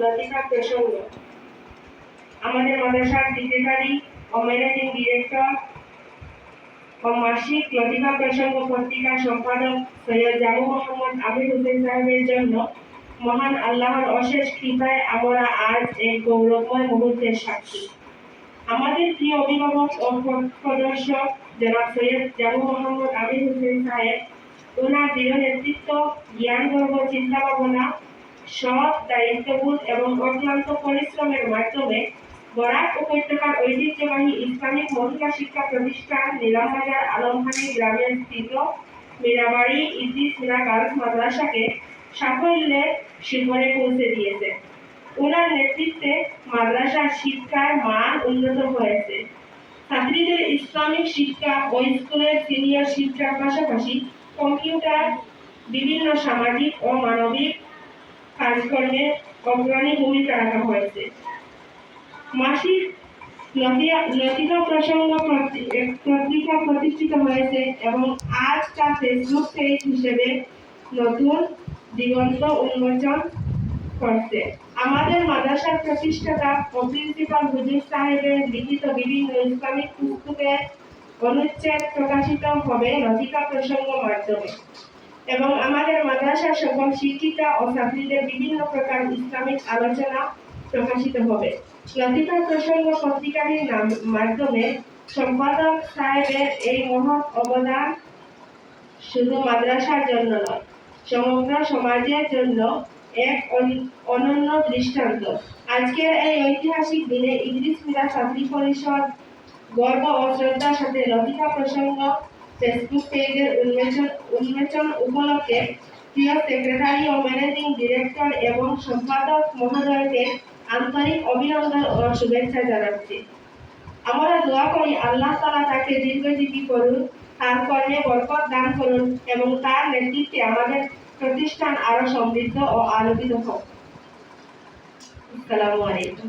লতিকা প্রসঙ্গ আমাদের মাদ্রাসার ও ম্যানেজিং ডিরেক্টর ও মাসিক প্রসঙ্গ পত্রিকার সম্পাদক সৈয়দ জামু মোহাম্মদ হোসেন সাহেবের জন্য মহান আল্লাহর অশেষ কৃপায় আমরা আজ গৌরবময় মুহূর্তের সাক্ষী। আমাদের প্রিয় অভিভাবক ও প্রদর্শক জনাব সৈয়দ জামু মোহাম্মদ আমির হোসেন সাহেব, ওনার দৃঢ় নেতৃত্ব জ্ঞানগর্ভ চিন্তা ভাবনা সৎ দায়িত্ববোধ এবং অক্লান্ত পরিশ্রমের মাধ্যমে বরাক উপত্যকার ঐতিহ্যবাহী ইসলামিক মহিলা শিক্ষা প্রতিষ্ঠান নিলামবাজার আলমখানি গ্রামে স্থিত মীরাবাড়ি মিনা গার্লস মাদ্রাসাকে সাফল্যের শিখরে পৌঁছে দিয়েছে। ওনার নেতৃত্বে মাদ্রাসার শিক্ষার মান উন্নত হয়েছে। ছাত্রীদের ইসলামিক শিক্ষা ও স্কুলের সিনিয়র শিক্ষার পাশাপাশি কম্পিউটার, বিভিন্ন সামাজিক ও মানবিক কাজকর্মে অগ্রণী ভূমিকা রাখা হয়েছে। মাসিক লতিকা প্রসঙ্গ পত্রিকা প্রতিষ্ঠিত হয়েছে এবং আজ তা ফেসবুক পেজ হিসেবে নতুন, দিগন্ত উন্মোচন করছে। আমাদের মাদ্রাসার প্রতিষ্ঠাতা ও প্রিন্সিপাল হুজুর সাহেবের লিখিত বিভিন্ন ইসলামিক পুস্তকের অনুচ্ছেদ প্রকাশিত হবে লতিকা প্রসঙ্গ মাধ্যমে। এবং আমাদের মাদ্রাসার সকল শিক্ষিকা ও ছাত্রীদের বিভিন্ন প্রকার ইসলামিক আলোচনা প্রকাশিত হবে। লতিকা প্রসঙ্গ পত্রিকাটির নাম মাধ্যমে সম্পাদক সাহেবের এই মহৎ অবদান শুধু মাদ্রাসার জন্য নয়, সমগ্র সমাজের জন্য এক অন- অনন্য দৃষ্টান্ত। আজকের এই ঐতিহাসিক দিনে ইদ্রিস মিরা ছাত্রী পরিষদ গর্ব ও শ্রদ্ধার সাথে লতিকা প্রসঙ্গ ফেসবুক পেজের উন্মোচন উন্মোচন উপলক্ষে প্রিয় সেক্রেটারি ও ম্যানেজিং ডিরেক্টর এবং সম্পাদক মহোদয়কে আন্তরিক অভিনন্দন ও শুভেচ্ছা জানাচ্ছি। আমরা দোয়া করি আল্লাহ তালা তাকে দীর্ঘজীবী করুন, তার কর্মে বরকত দান করুন এবং তার নেতৃত্বে আমাদের প্রতিষ্ঠান আরও সমৃদ্ধ ও আলোকিত হোক। আসসালামু আলাইকুম।